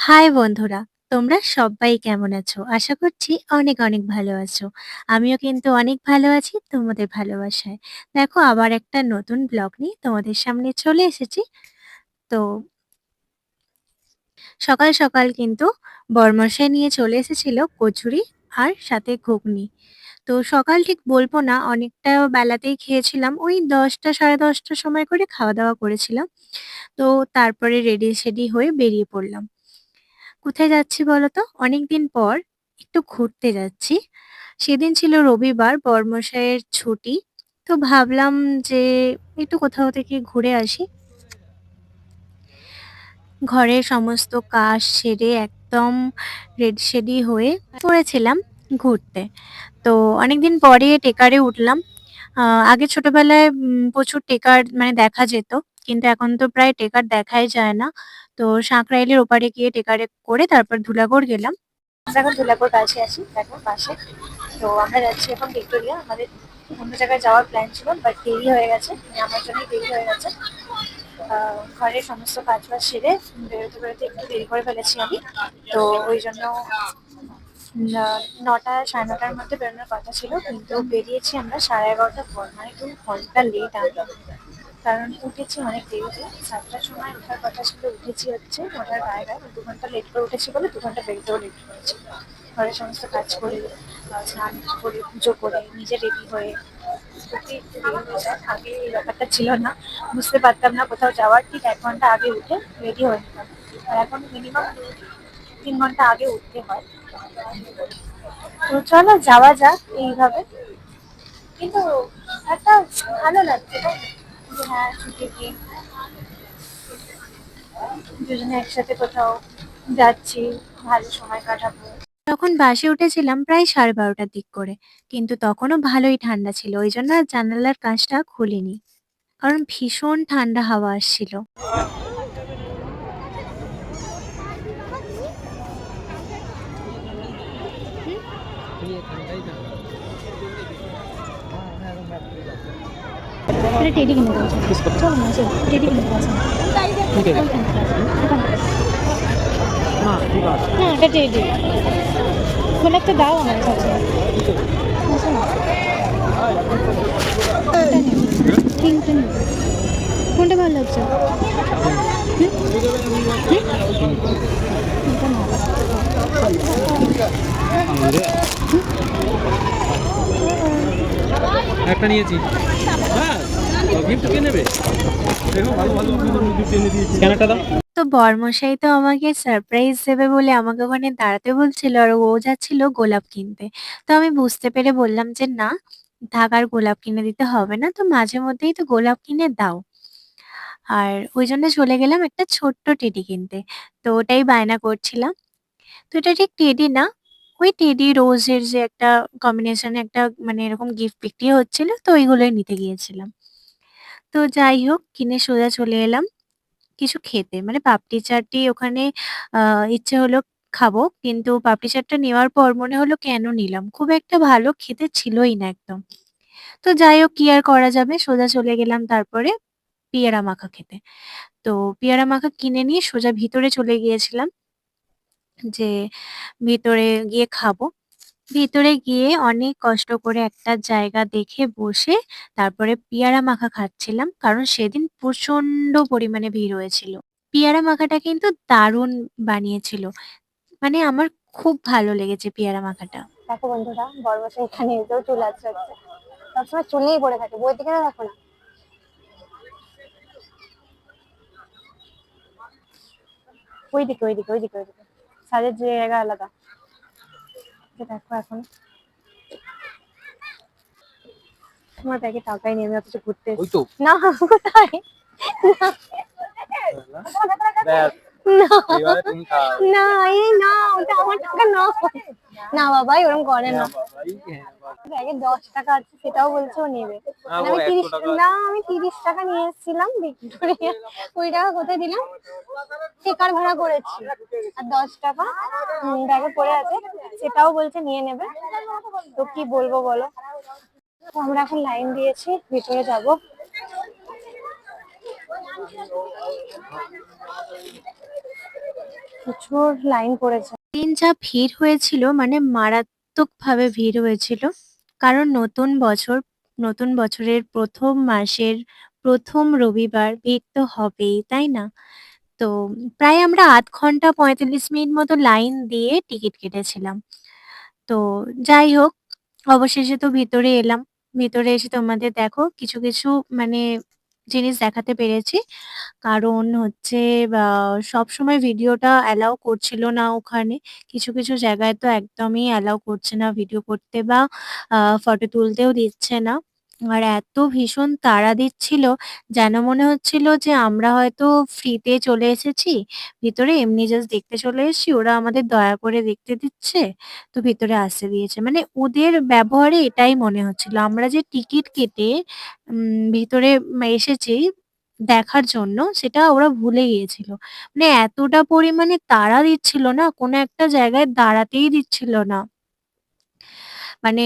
High বন্ধুরা, তোমরা সবাই কেমন আছো? আশা করছি অনেক, অনেক ভালো আছো। আমিও কিন্তু অনেক ভালো আছি তোমাদের ভালোবাসায়। দেখো আবার একটা নতুন ব্লগ নিয়ে তোমাদের সামনে চলে এসেছি। তো সকাল, সকাল কিন্তু বরমশাই নিয়ে চলে এসেছিল কচুরি আর সাথে ঘুগনি। তো সকাল ঠিক বলব না, অনেকটা বেলাতেই খেয়েছিলাম। ওই ১০টা ১০:৩০ সময় করে খাওয়া-দাওয়া করেছিলাম। তো তারপরে রেডি-সেডি হয়ে বেরিয়ে পড়লাম। কোথায় যাচ্ছি বলতো? অনেকদিন পর একটু ঘুরতে যাচ্ছি। সেদিন ছিল রবিবার, বরমশাইয়ের ছুটি। তো ভাবলাম যে একটু কোথাও থেকে ঘুরে আসি। ঘরের সমস্ত কাজ সেরে একদম রেডি-সেডি হয়ে পড়েছিলাম ঘুরতে। তো অনেকদিন পরে টেকারে উঠলাম। আগে ছোটবেলায় প্রচুর টেকার মানে দেখা যেত। কিন্তু এখন তো প্রায় টেকার দেখাই যায় না। তো সাঁকরাইলের ওপারে গিয়ে টেকারে করে তারপর ধুলাগড় গেলাম। আমরা এখন ধুলাগড় কাছে আছি দেখো পাশে। তো আমরা যাচ্ছি এখন ভিক্টোরিয়া। আমাদের অন্য জায়গায় যাওয়ার প্ল্যান ছিল বাট দেরি হয়ে গেছে। মানে আমার জন্যই দেরি হয়ে গেছে। ঘরের সমস্ত কাজ-বাজ সেরে বেরোতে, বেরোতে একটু দেরি করে ফেলেছি আমি। তো ওই জন্য নটা সাড়ে নটার মধ্যে বেরোনোর কথা ছিল। কিন্তু বেরিয়েছি আমরা ১১:৩০ পর। মানে ২ ঘণ্টা লেট আমরা। কারণ উঠেছি অনেক দেরিতে। সাতটার সময় ওঠার কথা ছিল, উঠেছি হচ্ছে ৯টার গায়ে, গায়ে। ২ ঘণ্টা লেট করে উঠেছি বলে দু ঘণ্টা বেরোতেও লেট করেছি। ঘরের সমস্ত কাজ করে, স্নান করে, পুজো করে, নিজে রেডি হয়ে উঠতে একটু দেরি হয়ে যায়। আগে এই ব্যাপারটা ছিল না। বুঝতে পারতাম না কোথাও যাওয়ার ঠিক এক ঘণ্টা আগে উঠে রেডি হয়ে নিতাম। আর এখন মিনিমাম তিন ঘণ্টা আগে উঠতে হয়। তো চলো যাওয়া যাক এইভাবে। কিন্তু একটা ভালো লাগছে তাই দুজনে একসাথে কোথাও যাচ্ছি, ভালো সময় কাটাবো। তখন বাসে উঠেছিলাম প্রায় ১২:৩০ দিক করে। কিন্তু তখনও ভালোই ঠান্ডা ছিল। ওইজন্য আর জানালার কাঁচটা খুলিনি। কারণ ভীষণ ঠান্ডা হাওয়া আসছিল। এটা টেডি কিনে দেবো। চলো না চলো টেডি কিনে দেবো আছে। না এটা টেডি কোন একটা দাও আমার কাছে। পিঙ্কটা নেব। কোনটা ভালো লাগছে? একটা নিয়েছি। তো বরমশাই তো আমাকে সারপ্রাইজ দেবে বলে আমাকে ওখানে দাঁড়াতে বলছিল আর ও যাচ্ছিল গোলাপ কিনতে। তো আমি বুঝতে পেরে বললাম যে, "না, থাক আর গোলাপ কিনে দিতে হবে না। তো মাঝে মধ্যেই তো গোলাপ কিনে দাও।" আর ওই জন্য চলে গেলাম একটা ছোট্ট টেডি কিনতে। তো ওটাই বায়না করছিলাম। তো এটা ঠিক টেডি না, ওই টেডি রোজের যে একটা কম্বিনেশন একটা মানে এরকম গিফট বিক্রি হচ্ছিল তো ওইগুলোই নিতে গিয়েছিলাম। তো যাই হোক, কিনে সোজা চলে এলাম কিছু খেতে। মানে পাপড়ি চাটই ওখানে ইচ্ছে হলো খাব। কিন্তু পাপড়ি চাটটা নেওয়ার পর মনে হলো কেন নিলাম? খুব একটা ভালো খেতে ছিলই না একদম। তো যাই হোক, কি আর করা যাবে? সোজা চলে গেলাম তারপরে পেয়ারা মাখা খেতে। তো পেয়ারা মাখা কিনে নিয়ে সোজা ভিতরে চলে গিয়েছিলাম। যে ভিতরে গিয়ে খাব। ভিতরে গিয়ে অনেক কষ্ট করে একটা জায়গা দেখে বসে তারপরে পেয়ারা মাখা খাচ্ছিলাম। কারণ সেদিন প্রচণ্ড পরিমাণে ভিড় হয়েছিল। পেয়ারা মাখাটা কিন্তু দারুণ বানিয়েছিল। মানে আমার খুব ভালো লেগেছে পেয়ারা মাখাটা। দেখো বন্ধুরা বড়মশাই এখানে এসেও চুল আঁচড়াচ্ছে সবসময় চুলেই পড়ে থাকে, বই দিকে না দেখো না ওইদিকে ওইদিকে ওইদিকে ওইদিকে সাজের জায়গা আলাদা এই দেখো এখন। তোমার ব্যাগে টাকাই নেই আমি অথচ ঘুরতে না কোথায়? না। না এই না ওটা আমার টাকা না না বাবা ওরকম করে না। বাবাই। ব্যাগে দশ টাকা আছে সেটাও বলছে ও নেবে। না, মানে আমি তিরিশ না আমি তিরিশ টাকা নিয়ে এসেছিলাম ভিক্টোরিয়া। কুড়ি টাকা কোথায় দিলাম? টেকার ভাড়া করেছি। আর দশ টাকা ব্যাগে পড়ে আছে সেটাও বলছে নিয়ে নেবে। তো কি বলব বলো? তো আমরা এখন লাইন দিয়েছি ভিতরে যাব। প্রচুর লাইন পড়েছে। দিন যা ভিড় হয়েছিল মানে মারাত্মকভাবে ভিড় হয়েছিল। কারণ নতুন বছর, নতুন বছরের প্রথম মাসের প্রথম রবিবার ভিড় তো হবেই, তাই না? তো প্রায় আমরা আধ ঘণ্টা ৪৫ মিনিট মতো লাইন দিয়ে টিকিট কেটেছিলাম। তো যাই হোক, অবশেষে তো ভিতরে এলাম। ভিতরে এসে তোমাদের দেখো কিছু, কিছু মানে জিনিস দেখাতে পেরেছি। কারণ হচ্ছে সব সময় ভিডিওটা অ্যালাউ করছিল না ওখানে। কিছু, কিছু জায়গায় তো একদমই অ্যালাউ করছে না ভিডিও করতে বা ফটো তুলতেও দিচ্ছে না। আর এত ভীষণ তাড়া দিচ্ছিল যেন মনে হচ্ছিল যে আমরা হয়তো ফ্রিতে চলে এসেছি ভিতরে এমনি জাস্ট দেখতে চলে এসেছি। ওরা আমাদের দয়া করে দেখতে দিচ্ছে, তো ভিতরে আসতে দিয়েছে। মানে ওদের ব্যবহারে এটাই মনে হচ্ছিল। আমরা যে টিকিট কেটে ভিতরে এসেছি দেখার জন্য সেটা ওরা ভুলে গিয়েছিল। মানে এতটা পরিমাণে তাড়া দিচ্ছিল না, কোনো একটা জায়গায় দাঁড়াতেই দিচ্ছিল না। মানে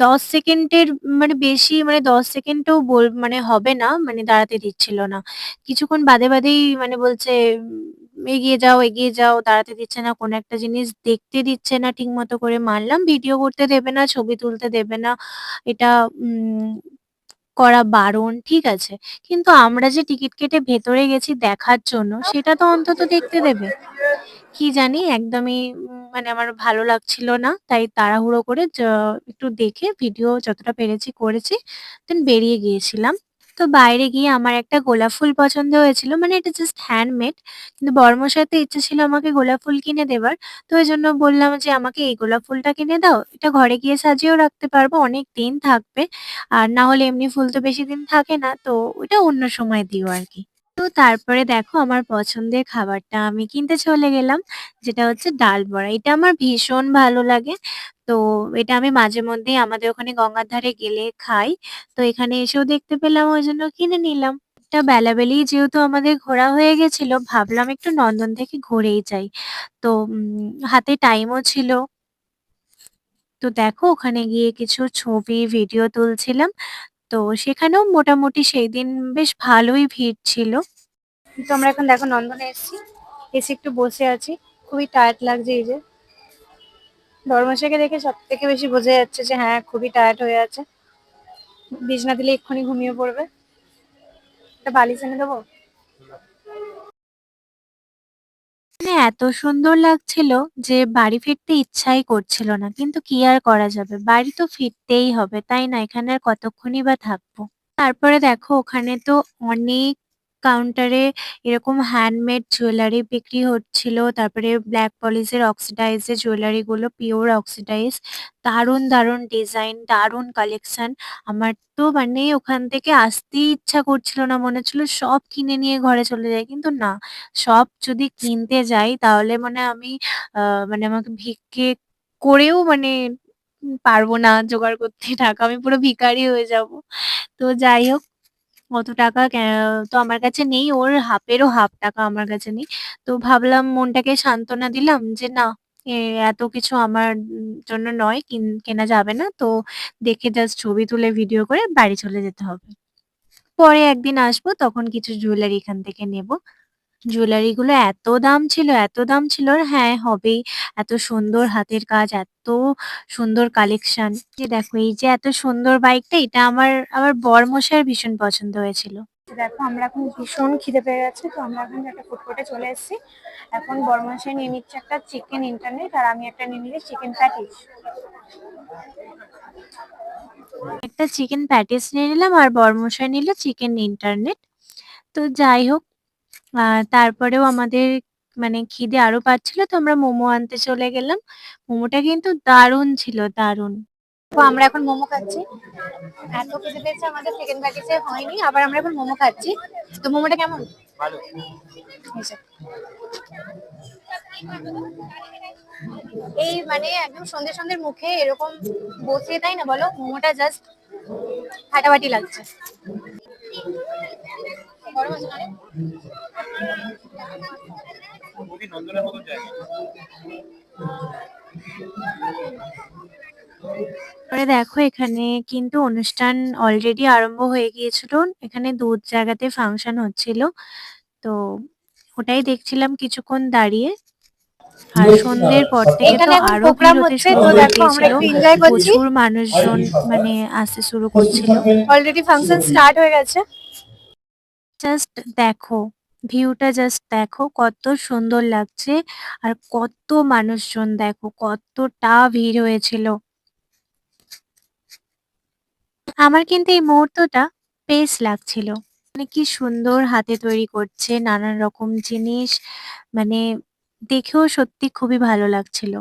১০ সেকেন্ডের মানে বেশি মানে ১০ সেকেন্ডও বল মানে হবে না, মানে দাঁড়াতে দিচ্ছিল না। কিছুক্ষণ বাদে, বাদেই মানে বলছে এগিয়ে যাও, এগিয়ে যাও, দাঁড়াতে দিচ্ছে না। কোনো একটা জিনিস দেখতে দিচ্ছে না ঠিকমতো করে। মানলাম ভিডিও করতে দেবে না, ছবি তুলতে দেবে না। এটা করা বারণ, ঠিক আছে। কিন্তু আমরা যে টিকিট কেটে ভেতরে গেছি দেখার জন্য সেটা তো অন্তত দেখতে দেবে। কি জানি একদমই মানে আমার ভালো লাগছিল না। তাই তাড়াহুড়ো করে একটু দেখে ভিডিও যতটা পেরেছি করেছি। দেন বেরিয়ে গিয়েছিলাম। তো বাইরে গিয়ে আমার একটা গোলাপ ফুল পছন্দ হয়েছিল। মানে এটা জাস্ট হ্যান্ডমেড। কিন্তু বরমশাইয়ের তো ইচ্ছে ছিল আমাকে গোলাপ ফুল কিনে দেবার। তো ওই জন্য বললাম যে, "আমাকে এই গোলাপ ফুলটা কিনে দাও। এটা ঘরে গিয়ে সাজিয়েও রাখতে পারব, অনেক দিন থাকবে। আর না হলে এমনি ফুল তো বেশি দিন থাকে না। তো ওইটা অন্য সময় দিও আরকি।" তো তারপরে দেখো আমার পছন্দের খাবারটা আমি কিনতে চলে গেলাম। যেটা হচ্ছে ডাল বড়া। এটা আমার ভীষণ ভালো লাগে। তো এটা আমি মাঝে মধ্যেই আমাদের ওখানে গঙ্গার ধারে গেলে খাই। তো এখানে এসেও দেখতে পেলাম ওই জন্য কিনে নিলাম। এটা বেলাবেলি যেহেতু আমাদের ঘোরা হয়ে গেছিল, ভাবলাম একটু নন্দন থেকে ঘুরেই যাই। তো হাতে টাইমও ছিল। তো দেখো ওখানে গিয়ে কিছু ছবি, ভিডিও তুলছিলাম। তো সেখানেও মোটামুটি সেই দিন বেশ ভালোই ভিড় ছিল। তো আমরা এখন দেখো নন্দনে এসেছি। এসে একটু বসে আছি। খুবই টায়ার্ড লাগছে এই যে। বড়মশাইকে দেখে সব থেকে বেশি বোঝা যাচ্ছে যে হ্যাঁ, খুবই টায়ার্ড হয়ে আছে। বিছনা দিলে এক্ষুনি ঘুমিয়ে পড়বে। একটা বালিশ এনে দেবো? মানে এত সুন্দর লাগছিল যে বাড়ি ফিরতে ইচ্ছাই করছিল না। কিন্তু কি আর করা যাবে? বাড়ি তো ফিরতেই হবে, তাই না? এখানে আর কতক্ষণই বা থাকব? তারপরে দেখো ওখানে তো অনেক কাউন্টারে এরকম হ্যান্ডমেড জুয়েলারি বিক্রি হচ্ছিল। তারপরে ব্ল্যাক অক্সিডাইজ এর জুয়েলারি গুলো পিওর অক্সিডাইজ। দারুণ, দারুণ ডিজাইন, দারুণ কালেকশন। আমার তো মানে ওখান থেকে আসতেই ইচ্ছা করছিল না। মনে হচ্ছিল সব কিনে নিয়ে ঘরে চলে যাই। কিন্তু না, সব যদি কিনতে যাই তাহলে মানে আমি মানে আমাকে ভিক্ষে করেও মানে পারব না জোগাড় করতে টাকা। আমি পুরো ভিখারি হয়ে যাব। তো যাই হোক, অত টাকা তো আমার কাছে নেই। ওর হাফেরও হাফ টাকা আমার কাছে নেই। তো ভাবলাম মনটাকে সান্ত্বনা দিলাম যে, "না, এত কিছু আমার জন্য নয়, কেনা যাবে না। তো দেখে জাস্ট ছবি তুলে ভিডিও করে বাড়ি চলে যেতে হবে। পরে একদিন আসব তখন কিছু জুয়েলারি এখান থেকে নেব।" জুয়েলারি গুলো এত দাম ছিল, এত দাম ছিল হ্যাঁ, হবেই। এত সুন্দর হাতের কাজ, এত সুন্দর কালেকশন। যে দেখো এই যে এত সুন্দর বাইকটা এটা আমার আমার বরমশাইয়ের ভীষণ পছন্দ হয়েছিল। দেখো আমরা এখন ভীষণ খিদে পেয়ে গেছে। তো আমরা এখন একটা এ চলে এসেছি। এখন বরমশাই নিয়ে নিচ্ছে একটা চিকেন ইন্টারনেট আর আমি একটা নিয়ে নিচ্ছি চিকেন প্যাটিস। একটা চিকেন প্যাটিস নিয়ে নিলাম আর বরমশাই নিল চিকেন ইন্টারনেট। তো যাই হোক আ তারপরেও আমাদের মানে খিদে আরও পাচ্ছিল তো আমরা মোমো আনতে চলে গেলাম। মোমোটা কিন্তু দারুণ ছিল, দারুণ। তো আমরা এখন মোমো খাচ্ছি। এত খিদে পেয়েছে আমাদের চিকেন প্যাটিসে হয়নি। আবার আমরা এখন মোমো খাচ্ছি। তো মোমোটা কেমন? ভালো। এই মানে একদম সন্ধ্যে, সন্ধ্যের মুখে এরকম বসিয়ে দেয় না বলো? মোমোটা জাস্ট ফাটাফাটি লাগছে। গরম আছে না রে? খুবই নন্দনের মতন জায়গা। পরে দেখো এখানে কিন্তু অনুষ্ঠান অলরেডি আরম্ভ হয়ে গিয়েছিল। এখানে দূর জায়গাতে ফাংশন হচ্ছিল। তো ওটাই দেখছিলাম কিছুক্ষণ দাঁড়িয়ে। আর সন্ধ্যের পর থেকে তো আরও প্রোগ্রাম হচ্ছে তো দেখো আমরা একটু এনজয় করছি প্রচুর মানুষজন মানে আসতে শুরু করছিল অলরেডি ফাংশন স্টার্ট হয়ে গেছে জাস্ট দেখো ভিউটা জাস্ট দেখো, কত সুন্দর লাগছে আর কত মানুষজন দেখো, কতটা ভিড় হয়েছিল। আমার কিন্তু এই মুহূর্তটা বেশ লাগছিল। মানে কি সুন্দর হাতে তৈরি করছে, নানান রকম জিনিস মানে দেখেও সত্যি খুবই ভালো লাগছিল।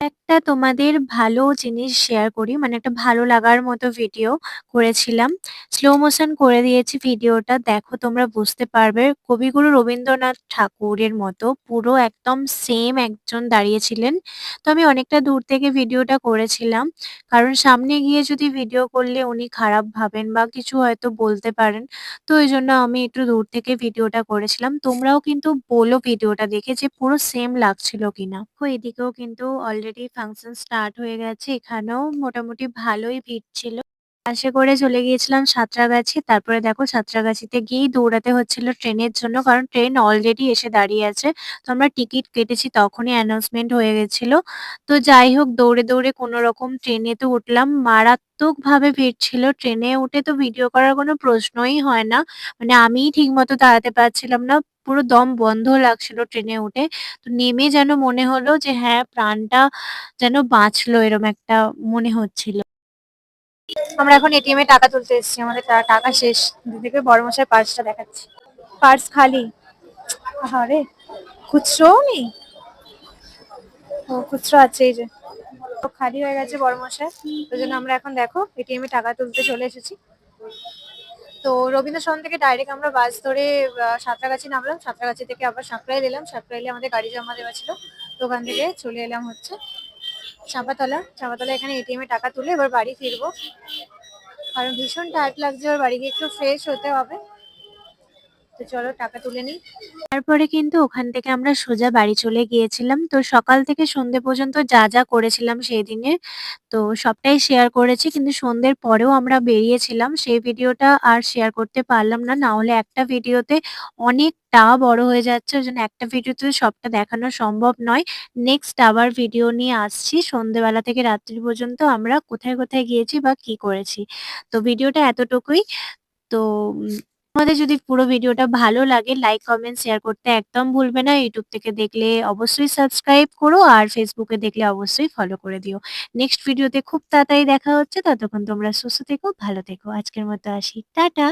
একটা তোমাদের ভালো জিনিস শেয়ার করি মানে একটা ভালো লাগার মতো ভিডিও করেছিলাম। স্লো মোশন করে দিয়েছি ভিডিওটা দেখো, তোমরা বুঝতে পারবে, কবিগুরু রবীন্দ্রনাথ ঠাকুরের মতো পুরো একদম সেম একজন দাঁড়িয়েছিলেন তো আমি অনেকটা দূর থেকে ভিডিওটা করেছিলাম। কারণ সামনে গিয়ে যদি ভিডিও করলে উনি খারাপ ভাবেন বা কিছু হয়তো বলতে পারেন। তো এই জন্য আমি একটু দূর থেকে ভিডিওটা করেছিলাম। তোমরাও কিন্তু বলো ভিডিওটা দেখে যে পুরো সেম লাগছিল কিনা। এদিকেও কিন্তু অলরেডি ফাংশন স্টার্ট হয়ে গেছে এখানেও মোটামুটি ভালোই ভিড় ছিল। বাসে করে চলে গিয়েছিলাম সাঁতরাগাছি। তারপরে দেখো সাঁতরাগাছিতে গিয়েই দৌড়াতে হচ্ছিল ট্রেনের জন্য, কারণ ট্রেন অলরেডি এসে দাঁড়িয়ে আছে। তো আমরা টিকিট কেটেছি, তখনই অ্যানাউন্সমেন্ট হয়ে গেছিল। তো যাই হোক, দৌড়ে দৌড়ে কোনো রকম ট্রেনে তো উঠলাম। মারাত্মক ভাবে ভিড় ছিল। ট্রেনে উঠে তো ভিডিও করার কোনো প্রশ্নই হয় না। মানে আমিই ঠিক মতো দাঁড়াতে পারছিলাম না। পুরো দম বন্ধ লাগছিল ট্রেনে উঠে। তো নেমে যেন মনে হলো যে হ্যাঁ প্রাণটা যেন বাঁচলো, এরম একটা মনে হচ্ছিল। আমরা এখন এটিএম এ টাকা তুলতে এসেছি, আমাদের টাকা শেষ। দিদিকে বড় মশাই পার্সটা দেখাচ্ছি। পার্স খালি। আরে খুচরো নেই? ও, খুচরো আছে, এই যে। খালি হয়ে গেছে বড় মশাই ওই জন্য আমরা এখন দেখো এটিএম এ টাকা তুলতে চলে এসেছি। তো রবীন্দ্র সদন থেকে ডাইরেক্ট আমরা বাস ধরে সাঁতরাগাছি নামলাম। সাঁতরাগাছি থেকে আবার সাঁকরাইল এলাম সাঁকরাইলে আমাদের গাড়ি জমা দেওয়া ছিল। তো ওখান থেকে চলে এলাম হচ্ছে। চাঁপাতলা চাঁপাতলা এখানে এটিএম এ টাকা তুলে এবার বাড়ি ফিরবো। কারণ ভীষণ টায়ার্ড লাগছে এবার বাড়ি গিয়ে, একটু ফ্রেশ হতে হবে। তো চলো টাকা তুলে নিই। তারপরে কিন্তু ওখান থেকে আমরা সোজা বাড়ি চলে গিয়েছিলাম। তো সকাল থেকে সন্ধে পর্যন্ত যা যা করেছিলাম সেই দিনে, তো সবটাই শেয়ার করেছি। কিন্তু সন্ধ্যের পরেও আমরা বেরিয়েছিলাম। সেই ভিডিওটা আর শেয়ার করতে পারলাম না। না হলে একটা ভিডিওতে অনেকটা বড় হয়ে যাচ্ছে। ওই জন্য একটা ভিডিওতে সবটা দেখানো সম্ভব নয়। নেক্সট আবার ভিডিও নিয়ে আসছি। সন্ধেবেলা থেকে রাত্রি পর্যন্ত আমরা কোথায় কোথায় গিয়েছি বা কি করেছি। তো ভিডিওটা এতটুকুই। তো উম, তোমাদের যদি পুরো ভিডিওটা ভালো লাগে লাইক কমেন্ট শেয়ার করতে একদম ভুলবে না। ইউটিউব থেকে দেখলে অবশ্যই সাবস্ক্রাইব করো আর ফেসবুকে দেখলে অবশ্যই ফলো করে দিও। নেক্সট ভিডিওতে খুব তাড়াতাড়ি দেখা হচ্ছে। ততক্ষণ তোমরা সুস্থ থেকো ভালো থেকো। আজকের মতো আসি। টাটা!